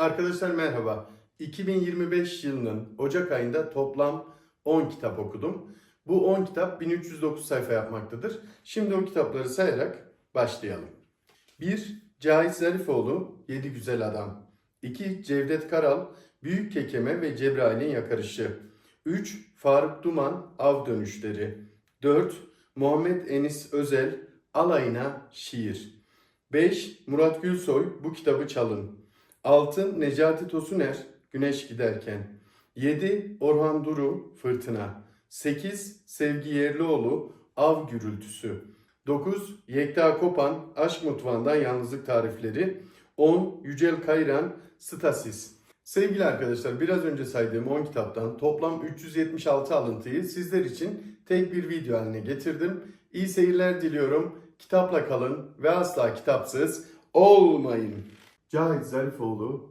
Arkadaşlar merhaba. 2025 yılının Ocak ayında toplam 10 kitap okudum. Bu 10 kitap 1309 sayfa yapmaktadır. Şimdi o kitapları sayarak başlayalım. 1. Cahit Zarifoğlu, Yedi Güzel Adam. 2. Cevdet Karal, Büyük Kekeme ve Cebrail'in Yakarışı. 3. Faruk Duman, Av Dönüşleri. 4. Muhammed Enis Özel, Alayına Şiir. 5. Murat Gülsoy, Bu Kitabı Çalın. 6. Necati Tosuner, Güneş Giderken. 7. Orhan Duru, Fırtına. 8. Sevgi Yerlioğlu, Av Gürültüsü. 9. Yekta Kopan, Aşk Mutfağından Yalnızlık Tarifleri. 10. Yücel Kayran, Stasis. Sevgili arkadaşlar biraz önce saydığım 10 kitaptan toplam 376 alıntıyı sizler için tek bir video haline getirdim. İyi seyirler diliyorum. Kitapla kalın ve asla kitapsız olmayın. Cahit Zarifoğlu